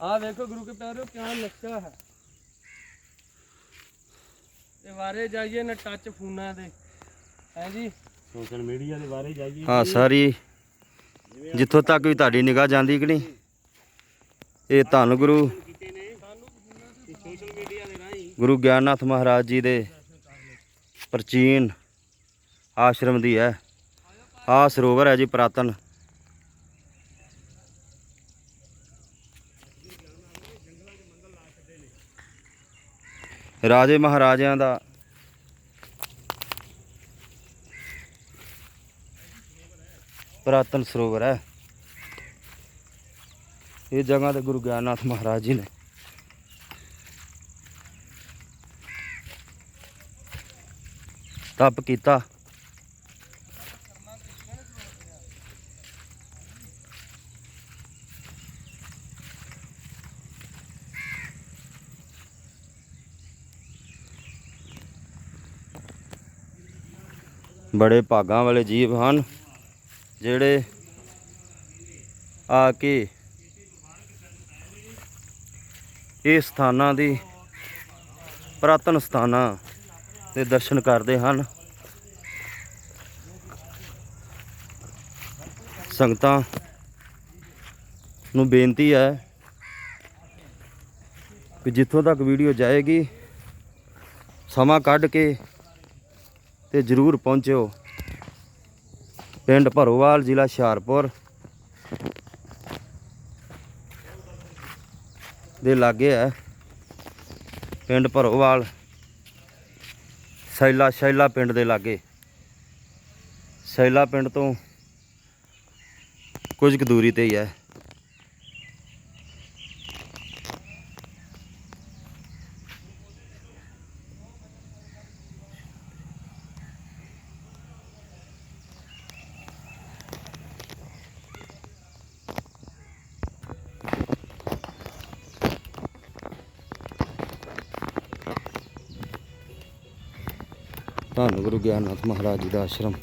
ਆ। ਵੇਖੋ ਗੁਰੂ ਕੇ ਪਿਆਰਿਓ ਕਿਆ ਨਕਸ਼ਾ ਹੈ। ਤੇ ਵਾਰੇ ਜਾਈਏ ਨਾ ਟੱਚ ਫੋਨਾਂ ਦੇ। ਹੈ ਜੀ? ਸੋਸ਼ਲ ਮੀਡੀਆ ਦੇ ਬਾਰੇ ਜਾਈਏ। ਆ ਸਾਰੀ ਜਿੱਥੋਂ ਤੱਕ ਵੀ ਤੁਹਾਡੀ ਨਿਗਾਹ ਜਾਂਦੀ ਕਿ ਨਹੀਂ ਇਹ ਧੰਨ ਗੁਰੂ ਕੀਤੇ ਨੇ ਸੋਸ਼ਲ ਮੀਡੀਆ ਦੇ ਰਾਹੀਂ ਗੁਰੂ ਗਿਆਨਨਾਥ ਮਹਾਰਾਜ ਜੀ ਦੇ ਪ੍ਰਾਚੀਨ ਆਸ਼ਰਮ ਦੀ ਹੈ। ਆ ਸਰੋਵਰ ਹੈ ਜੀ ਪ੍ਰਾਤਨ। ਰਾਜੇ ਮਹਾਰਾਜਿਆਂ ਦਾ। ਪ੍ਰਾਤਨ ਸਰੋਵਰ ਹੈ। ਇਹ ਜਗ੍ਹਾ ਤੇ ਗੁਰੂ ਗਿਆਨਨਾਥ ਮਹਾਰਾਜ ਜੀ ਨੇ। ਤਪ ਕੀਤਾ। ਬੜੇ ਭਾਗਾਂ ਵਾਲੇ ਜੀਵ ਹਨ, ਜਿਹੜੇ ਆ ਕੇ ਇਹ ਸਥਾਨਾਂ ਦੀ ਪ੍ਰਾਤਨ ਸਥਾਨਾਂ ਦੇ ਦਰਸ਼ਨ ਕਰਦੇ ਹਨ। ਸੰਗਤਾਂ ਨੂੰ ਬੇਨਤੀ ਹੈ ਕਿ ਜਿੱਥੋਂ ਤੱਕ ਵੀਡੀਓ ਜਾਏਗੀ, ਸਮਾਂ ਕੱਢ ਕੇ ਤੇ ਜਰੂਰ ਪਹੁੰਚਿਓ। ਪਿੰਡ ਭਰੋਵਾਲ, ਜ਼ਿਲ੍ਹਾ ਹੁਸ਼ਿਆਰਪੁਰ ਦੇ ਲਾਗੇ ਹੈ। ਪਿੰਡ ਭਰੋਵਾਲ, ਸੈਲਾ ਸ਼ੈਲਾ ਪਿੰਡ ਦੇ ਲਾਗੇ। ਸੈਲਾ ਪਿੰਡ ਤੋਂ ਕੁਝ ਕੁ ਦੂਰੀ ਤੇ ਹੀ ਹੈ। ਧੰਨ ਗੁਰੂ ਗਿਆਨਨਾਥ ਮਹਾਰਾਜ ਜੀ ਦਾ ਆਸ਼ਰਮ।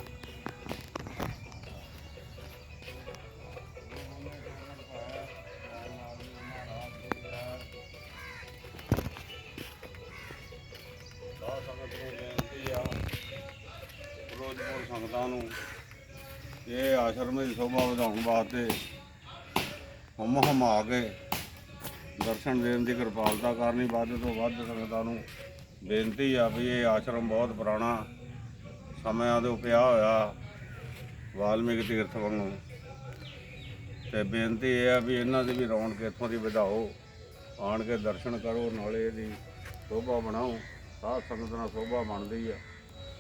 ਸੰਗਤਾਂ ਨੂੰ ਇਹ ਆਸ਼ਰਮ ਦੀ ਸ਼ੋਭਾ ਵਧਾਉਣ ਵਾਸਤੇ ਹਮ ਹਮ ਆ ਕੇ ਦਰਸ਼ਨ ਦੇਣ ਦੀ ਕਿਰਪਾਲਤਾ ਕਰਨੀ ਵੱਧ ਤੋਂ ਵੱਧ ਸੰਗਤਾਂ ਨੂੰ ਬੇਨਤੀ ਆ ਵੀ ਇਹ ਆਸ਼ਰਮ ਬਹੁਤ ਪੁਰਾਣਾ ਸਮਿਆਂ ਦੇ ਪਿਆ ਹੋਇਆ ਵਾਲਮੀਕ ਤੀਰਥ ਵਾਂਗੂ ਤੇ ਬੇਨਤੀ ਇਹ ਆ ਵੀ ਇਹਨਾਂ ਦੀ ਵੀ ਰੌਣਕ ਇੱਥੋਂ ਦੀ ਵਧਾਓ ਆਣ ਕੇ ਦਰਸ਼ਨ ਕਰੋ ਨਾਲੇ ਇਹਦੀ ਸ਼ੋਭਾ ਬਣਾਓ ਸਾਧ ਸੰਗਤ ਨਾਲ ਸ਼ੋਭਾ ਬਣਦੀ ਆ।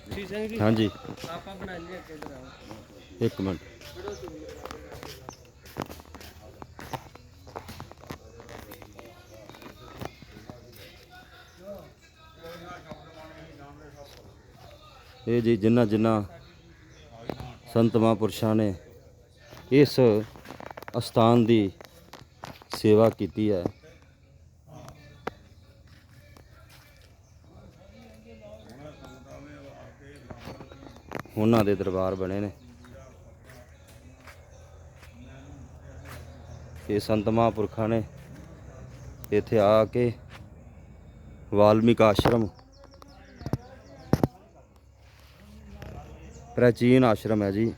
ਜੀ ਸਿੰਘ ਜੀ ਹਾਂਜੀ। ਆਪਾਂ ਬਣਾਈਏ ਕਿਧਰ ਆਓ ਇੱਕ ਮਿੰਟ। ਇਹ ਜੀ ਜਿੰਨਾ ਜਿਨ੍ਹਾਂ ਸੰਤ ਮਹਾਂਪੁਰਸ਼ਾਂ ਨੇ ਇਸ ਅਸਥਾਨ ਦੀ ਸੇਵਾ ਕੀਤੀ ਹੈ। ਉਹਨਾਂ ਦੇ ਦਰਬਾਰ ਬਣੇ ਨੇ। ਇਹ ਸੰਤ ਮਹਾਂਪੁਰਖਾਂ ਨੇ ਇੱਥੇ ਆ ਕੇ ਵਾਲਮੀਕ ਆਸ਼ਰਮ ਪ੍ਰਾਚੀਨ ਆਸ਼ਰਮ ਹੈ ਜੀ।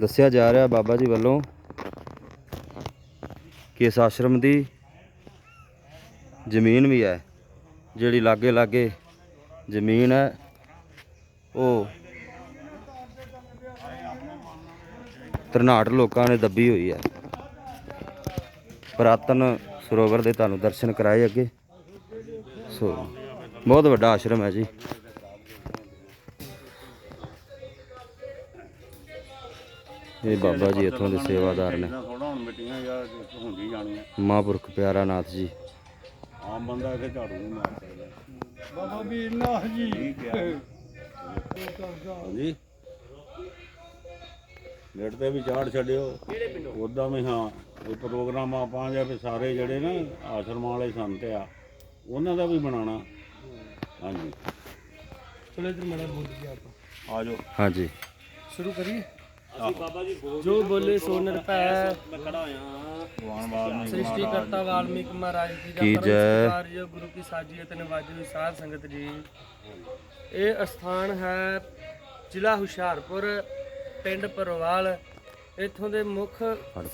ਦੱਸਿਆ ਜਾ ਰਿਹਾ ਬਾਬਾ ਜੀ ਵੱਲੋਂ ਕਿ ਇਸ ਆਸ਼ਰਮ ਦੀ ਜ਼ਮੀਨ ਵੀ ਹੈ। ਜਿਹੜੀ ਲਾਗੇ ਲਾਗੇ ਜ਼ਮੀਨ ਹੈ, ਉਹ ਤਰਨਾਟ ਲੋਕਾਂ ਨੇ ਦੱਬੀ ਹੋਈ ਹੈ। ਪ੍ਰਾਤਨ ਸਰੋਵਰ ਦੇ ਤੁਹਾਨੂੰ ਦਰਸ਼ਨ ਕਰਾਏ ਅੱਗੇ। ਸੋ, ਬਹੁਤ ਵੱਡਾ ਆਸ਼ਰਮ ਹੈ ਜੀ। ਇਹ ਬਾਬਾ ਜੀ ਇੱਥੋਂ ਦੇ ਸੇਵਾਦਾਰ ਨੇ। ਥੋੜਾ ਹੁਣ ਮਿੱਟੀਆਂ ਯਾਰ ਹੁੰਦੀ ਜਾਣੀਆਂ। ਮਹਾਂਪੁਰਖ ਪਿਆਰਾ ਨਾਥ ਜੀ। ਆਮ ਬੰਦਾ ਇੱਥੇ ਝਾੜੂ ਨਹੀਂ ਮਾਰ ਸਕਦਾ। ਬਾਬਾ ਵੀ ਨਾ ਜੀ। ਹਾਂਜੀ। ਨੇੜ ਤੇ ਵੀ ਚਾੜ ਛੱਡਿਓ। ਉਦਾਂ ਵੀ ਹਾਂ ਇਹ ਪ੍ਰੋਗਰਾਮ ਆਪਾਂ ਜਾਂ ਵੀ ਸਾਰੇ ਜਿਹੜੇ ਨਾ ਆਸ਼ਰਮਾਂ ਵਾਲੇ ਸੰਤ ਆ ਉਹਨਾਂ ਦਾ ਵੀ ਬਣਾਉਣਾ। ਹਾਂਜੀ। ਚਲੋ ਇਧਰ ਮੜਾ ਬੋਲ ਗਿਆ ਆਪਾਂ। ਆ ਜਾਓ। ਹਾਂਜੀ। ਸ਼ੁਰੂ ਕਰੀਏ? ਅਸੀਂ ਬਾਬਾ ਜੀ ਬੋਲ ਜੋ ਬੋਲੇ ਸੋ ਨਿਰਭੈ ਮੈਂ ਖੜਾ ਹੋਇਆ ਭਗਵਾਨ ਵਾਲਮੀਕ ਸ੍ਰਿਸ਼ਟੀ ਕਰਤਾ ਵਾਲਮੀਕ ਮਹਾਰਾਜ ਜੀ ਦਾ ਕੀ ਜੈ। ਗੁਰੂ ਕੀ ਸਾਜੀ ਅਤੇ ਨਵਾਜੀ ਸਾਧ ਸੰਗਤ ਜੀ। ਇਹ ਅਸਥਾਨ ਹੈ ਜ਼ਿਲ੍ਹਾ ਹੁਸ਼ਿਆਰਪੁਰ ਪਿੰਡ ਪਰਵਾਲ ਇੱਥੋਂ ਦੇ ਮੁੱਖ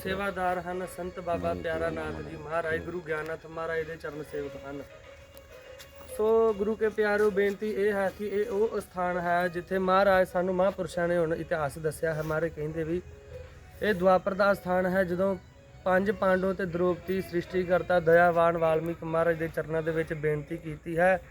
ਸੇਵਾਦਾਰ ਹਨ ਸੰਤ ਬਾਬਾ ਪਿਆਰਾ ਨਾਥ ਜੀ ਮਹਾਰਾਜ ਗੁਰੂ ਗਿਆਨਨਾਥ ਮਹਾਰਾਜ ਦੇ ਚਰਨ ਸੇਵਕ ਹਨ। ਸੋ ਗੁਰੂ ਕੇ ਪਿਆਰੋ, ਬੇਨਤੀ ਇਹ ਹੈ ਕਿ ਇਹ ਉਹ ਸਥਾਨ ਹੈ ਜਿੱਥੇ ਮਹਾਰਾਜ ਸਾਨੂੰ ਮਹਾਂਪੁਰਸ਼ਾਂ ਨੇ ਹੁਣ ਇਤਿਹਾਸ ਦੱਸਿਆ ਹੈ। ਮਹਾਰਾਜ ਕਹਿੰਦੇ ਵੀ ਇਹ ਦੁਆਪਰ ਦਾ ਸਥਾਨ ਹੈ ਜਦੋਂ ਪੰਜ ਪਾਂਡਵ ਤੇ ਦ੍ਰੋਪਦੀ ਸ੍ਰਿਸ਼ਟੀਕਰਤਾ ਦਇਆਵਾਨ ਵਾਲਮੀਕ ਮਹਾਰਾਜ ਦੇ ਚਰਨਾਂ ਦੇ ਵਿੱਚ ਬੇਨਤੀ ਕੀਤੀ ਹੈ।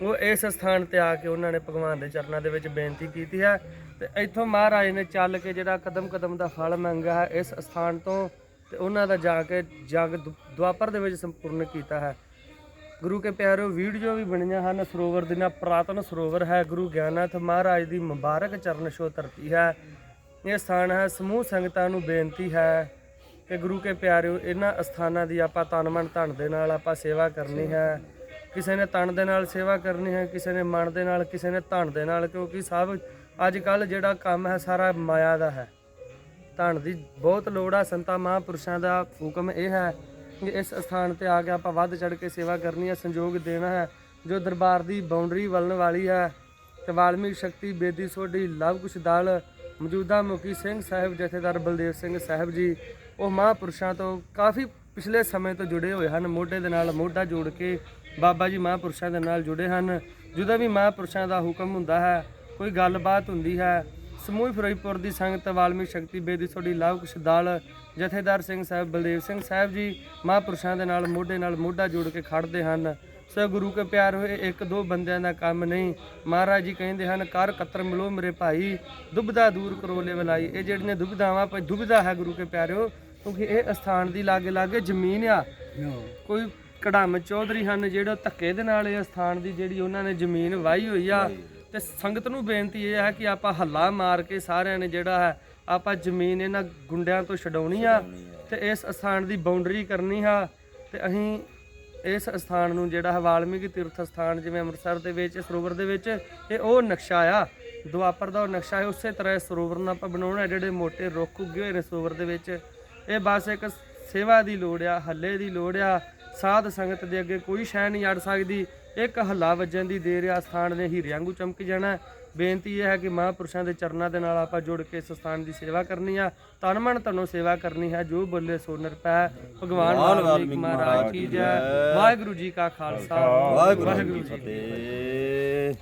ਉਹ ਇਸ ਸਥਾਨ ਤੇ ਆ ਕੇ ਉਹਨਾਂ ਨੇ ਭਗਵਾਨ ਦੇ ਚਰਨਾਂ ਦੇ ਵਿੱਚ ਬੇਨਤੀ ਕੀਤੀ ਹੈ ਤੇ ਇੱਥੋਂ ਮਹਾਰਾਜ ਨੇ ਚੱਲ ਕੇ ਜਿਹੜਾ ਕਦਮ ਕਦਮ ਦਾ ਫਲ ਮੰਗਿਆ ਹੈ, ਇਸ ਸਥਾਨ ਤੋਂ ਤੇ ਉਹਨਾਂ ਦਾ ਜਾ ਕੇ ਜਗ ਦੁ- ਦੁਆਪਰ ਦੇ ਵਿੱਚ ਸੰਪੂਰਨ ਕੀਤਾ ਹੈ। ਗੁਰੂ ਕੇ ਪਿਆਰਿਓ ਵੀਡੀਓ ਵੀ ਬਣੀਆਂ ਹਨ ਸਰੋਵਰ ਦੇ ਨਾਲ, ਪ੍ਰਾਤਨ ਸਰੋਵਰ ਹੈ। ਗੁਰੂ ਗਿਆਨਨਾਥ ਮਹਾਰਾਜ ਦੀ ਮੁਬਾਰਕ ਚਰਨ ਛੋਹ ਧਰਤੀ ਹੈ। ਇਹ ਸਥਾਨ ਹੈ, ਸਮੂਹ ਸੰਗਤਾਂ ਨੂੰ ਬੇਨਤੀ ਹੈ ਕਿ ਗੁਰੂ ਕੇ ਪਿਆਰਿਓ, ਇਹਨਾਂ ਅਸਥਾਨਾਂ ਦੀ ਆਪਾਂ ਤਨ ਮਨ ਧਨ ਦੇ ਨਾਲ ਆਪਾਂ ਸੇਵਾ ਕਰਨੀ ਹੈ। ਕਿਸੇ ਨੇ ਤਨ ਦੇ ਨਾਲ ਸੇਵਾ ਕਰਨੀ ਹੈ, ਕਿਸੇ ਨੇ ਮਨ ਦੇ ਨਾਲ, ਕਿਸੇ ਨੇ ਧਨ ਦੇ ਨਾਲ, ਕਿਉਂਕਿ ਸਭ ਅੱਜ ਕੱਲ ਜਿਹੜਾ ਕੰਮ ਹੈ, ਸਾਰਾ ਮਾਇਆ ਦਾ ਹੈ। ਧਨ ਦੀ ਬਹੁਤ ਲੋੜ ਆ ਸੰਤਾਂ, ਮਹਾਂਪੁਰਸ਼ਾਂ ਦਾ ਹੁਕਮ ਇਹ ਹੈ ਇਸ ਸਥਾਨ ਤੇ ਆ ਕੇ ਆਪਾਂ ਵੱਧ ਚੜ ਕੇ ਸੇਵਾ ਕਰਨੀ ਹੈ ਸੰਯੋਗ ਦੇਣਾ ਹੈ, ਜੋ ਦਰਬਾਰ ਦੀ ਬਾਉਂਡਰੀ ਵਲਣ ਵਾਲੀ ਹੈ। ਤੇ ਵਾਲਮੀਕ ਸ਼ਕਤੀ, ਬੇਦੀ, ਸੋਢੀ, ਲਵ ਕੁਸ਼ ਦਲ, ਮੌਜੂਦਾ ਮੁਖੀ ਸਿੰਘ ਸਾਹਿਬ, ਜਥੇਦਾਰ ਬਲਦੇਵ ਸਿੰਘ ਸਾਹਿਬ ਜੀ, ਉਹ ਮਹਾਂਪੁਰਸ਼ਾਂ ਤੋਂ ਕਾਫੀ ਪਿਛਲੇ ਸਮੇਂ ਤੋਂ ਜੁੜੇ ਹੋਏ ਹਨ। ਮੋਢੇ ਦੇ ਨਾਲ ਮੋਢਾ ਜੋੜ ਕੇ ਬਾਬਾ ਜੀ ਮਹਾਂਪੁਰਸ਼ਾਂ ਦੇ ਨਾਲ ਜੁੜੇ ਹਨ। ਜਦੋਂ ਵੀ ਮਹਾਂਪੁਰਸ਼ਾਂ ਦਾ ਹੁਕਮ ਹੁੰਦਾ ਹੈ, ਕੋਈ ਗੱਲਬਾਤ ਹੁੰਦੀ ਹੈ ਸਮੂਹ ਫਿਰੋਜ਼ਪੁਰ ਦੀ ਸੰਗਤ ਵਾਲਮੀਕ ਸ਼ਕਤੀ ਬੇਦੀ ਸੋਢੀ ਲਵ ਕੁਸ਼ ਦਲ ਜਥੇਦਾਰ ਸਿੰਘ ਸਾਹਿਬ ਬਲਦੇਵ ਸਿੰਘ ਸਾਹਿਬ ਜੀ ਮਹਾਂਪੁਰਸ਼ਾਂ ਦੇ ਨਾਲ ਮੋਢੇ ਨਾਲ ਮੋਢਾ ਜੋੜ ਕੇ ਖੜਦੇ ਹਨ। ਸੋ ਗੁਰੂ ਕੇ ਪਿਆਰ ਹੋਏ ਇੱਕ ਦੋ ਬੰਦਿਆਂ ਦਾ ਕੰਮ ਨਹੀਂ। ਮਹਾਰਾਜ ਜੀ ਕਹਿੰਦੇ ਹਨ ਕਰ ਕਤਰ ਮਿਲੋ ਮੇਰੇ ਭਾਈ ਦੁਬਦਾ ਦੂਰ ਕਰੋ ਲੈ ਬਲਾਈ ਇਹ ਜਿਹੜੀਆਂ ਦੁਬਿਧਾਵਾਂ ਪਰ ਦੁਬਿਧਾ ਹੈ ਗੁਰੂ ਕੇ ਪਿਆਰਿਓ ਕਿਉਂਕਿ ਇਹ ਅਸਥਾਨ ਦੀ ਲਾਗੇ ਲਾਗੇ ਜ਼ਮੀਨ ਆ। ਕੋਈ ਕੜਮ ਚੌਧਰੀ ਹਨ ਜਿਹੜਾ ਧੱਕੇ ਦੇ ਨਾਲ ਇਹ ਅਸਥਾਨ ਦੀ ਜਿਹੜੀ ਉਹਨਾਂ ਨੇ ਜ਼ਮੀਨ ਵਾਹੀ ਹੋਈ ਆ। ਤੇ ਸੰਗਤ ਨੂੰ ਬੇਨਤੀ ਇਹ ਹੈ ਕਿ ਆਪਾਂ ਹੱਲਾ ਮਾਰ ਕੇ ਸਾਰਿਆਂ ਨੇ ਜਿਹੜਾ ਹੈ ਆਪਾਂ ਜ਼ਮੀਨ ਇਹਨਾਂ ਗੁੰਡਿਆਂ ਤੋਂ ਛਡਾਉਣੀ ਆ ਤੇ ਇਸ ਅਸਥਾਨ ਦੀ ਬਾਉਂਡਰੀ ਕਰਨੀ ਆ ਤੇ ਅਸੀਂ ਇਸ ਸਥਾਨ ਨੂੰ ਜਿਹੜਾ ਹੈ ਵਾਲਮੀਕੀ ਤੀਰਥ ਸਥਾਨ ਜਿਵੇਂ ਅੰਮ੍ਰਿਤਸਰ ਦੇ ਵਿੱਚ ਸਰੋਵਰ ਦੇ ਵਿੱਚ ਇਹ ਉਹ ਨਕਸ਼ਾ ਆ ਦੁਆਪਰ ਦਾ ਉਹ ਨਕਸ਼ਾ ਹੈ ਉਸੇ ਤਰ੍ਹਾਂ ਸਰੋਵਰ ਨੂੰ ਆਪਾਂ ਬਣਾਉਣਾ ਜਿਹੜੇ ਮੋٹے ਰੁੱਖ ਉੱਗੇ ਹੋਏ ਨੇ ਸਰੋਵਰ ਦੇ ਵਿੱਚ। ਇਹ ਬਸ ਇੱਕ ਸੇਵਾ ਦੀ ਲੋੜ ਆ ਹੱਲੇ ਦੀ ਲੋੜ ਆ ਸਾਧ ਸੰਗਤ ਦੇ ਅੱਗੇ ਕੋਈ ਸ਼ੈ ਨਹੀਂ ਅੜ ਸਕਦੀ। ਇੱਕ ਹੱਲਾ ਵੱਜਣ ਦੀ ਦੇਰ ਆ ਸਥਾਨ ਦੇ ਹੀਰੇ ਵਾਂਗੂ ਚਮਕ ਜਾਣਾ। ਬੇਨਤੀ ਇਹ ਹੈ ਕਿ ਮਹਾਂਪੁਰਸ਼ਾਂ ਦੇ ਚਰਨਾਂ ਦੇ ਨਾਲ ਆਪਾਂ ਜੁੜ ਕੇ ਇਸ ਸਥਾਨ ਦੀ ਸੇਵਾ ਕਰਨੀ ਆ। ਤਨ ਮਨ ਤਨੋਂ ਸੇਵਾ ਕਰਨੀ ਹੈ ਜੋ ਬੋਲੇ ਸੋ ਨਿਰਪੈ ਭਗਵਾਨ ਵਾਲਮੀਕ ਮਹਾਰਾਜ ਕੀ ਜੈ। ਵਾਹਿਗੁਰੂ ਜੀ ਕਾ ਖਾਲਸਾ ਵਾਹਿਗੁਰੂ ਜੀ ਕੀ ਫਤਿਹ।